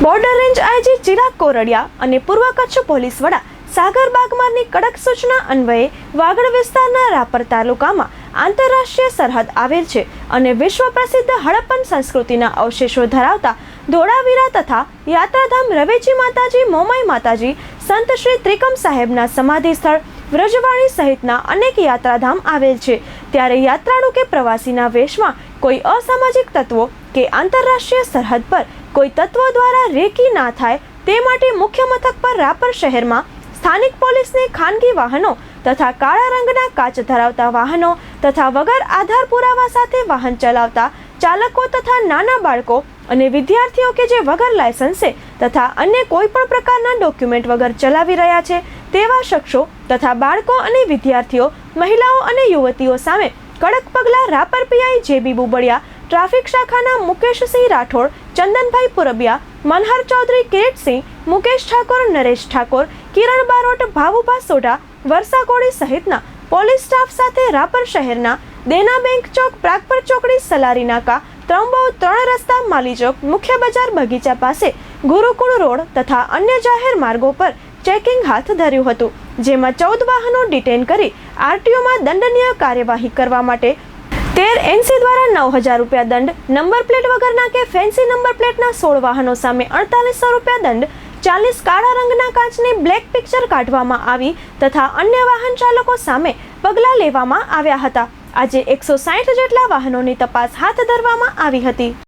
Border range IG Chirag Kordiya અને પૂર્વ Kutch police વડા સાગર બાગમારની કડક સૂચના અન્વયે વાગડ વિસ્તારના રાપર તાલુકામાં આંતરરાષ્ટ્રીય સરહદ આવેલ છે અને વિશ્વ પ્રસિદ્ધ હડપ્પન સંસ્કૃતિના અવશેષો ધરાવતા ધોળાવીરા તથા યાત્રાધામ રવેચી માતાજી, મોમાઈ માતાજી, સંત શ્રી ત્રિકમ સાહેબના સમાધિ સ્થળ, વ્રજવાણી સહિતના અનેક યાત્રાધામ આવેલ છે. ત્યારે યાત્રાળુ કે પ્રવાસીના વેશમાં કોઈ અસામાજિક તત્વો કે આંતરરાષ્ટ્રીય સરહદ પર કોઈ તત્વો દ્વારા રેકી ના થાય તે માટે મુખ્ય મથક પર રાપર શહેરમાં સ્થાનિક પોલીસને ખાનગી વાહનો તથા કાળા રંગના કાચ ધરાવતા વાહનો તથા વગર આધાર પુરાવા સાથે વાહન ચલાવતા ચાલકો તથા નાના બાળકો અને વિદ્યાર્થીઓ કે જે વગર લાયસન્સે તથા અન્ય કોઈ પણ પ્રકારના ડોક્યુમેન્ટ વગર ચલાવી રહ્યા છે તેવા શખ્સો તથા બાળકો અને વિદ્યાર્થીઓ, મહિલાઓ અને યુવતીઓ સામે કડક પગલાં Rapar PI JB Bubadiya, traffic શાખાના મુકેશસિંહ રાઠોડ, ચંદનભાઈ પુરબિયા, મનહર ચૌધરી કિરીટસિંહ, મુકેશ ઠાકોર, નરેશ ઠાકોર, કિરણ બારોટ, ભાવુભા સોઢા, વર્ષા સહિતના પોલીસ સ્ટાફ સાથે રાપર શહેરના દેના બેંક ચોક, પ્રાગપર ચોકડી, સલારી નાકા ત્રંબો ત્રણ રસ્તા માલી ચોક મુખ્ય બજાર બગીચા પાસે ગુરુકુળ રોડ તથા અન્ય જાહેર માર્ગો પર ચેકિંગ હાથ ધર્યું હતું, જેમાં ચૌદ વાહનો ડિટેન કરી આરટીઓમાં દંડનીય કાર્યવાહી કરવા માટે તેર એનસી દ્વારા નવ હજાર રૂપિયા દંડ, નંબર પ્લેટ વગરના કે ફેન્સી નંબર પ્લેટના સોળ વાહનો સામે અડતાલીસો રૂપિયા દંડ, ચાલીસ કાળા રંગના કાચની બ્લેક પિક્ચર કાઢવામાં આવી તથા અન્ય વાહન ચાલકો સામે પગલાં લેવામાં આવ્યા હતા. આજે એકસો સાઠ જેટલા વાહનોની તપાસ હાથ ધરવામાં આવી હતી.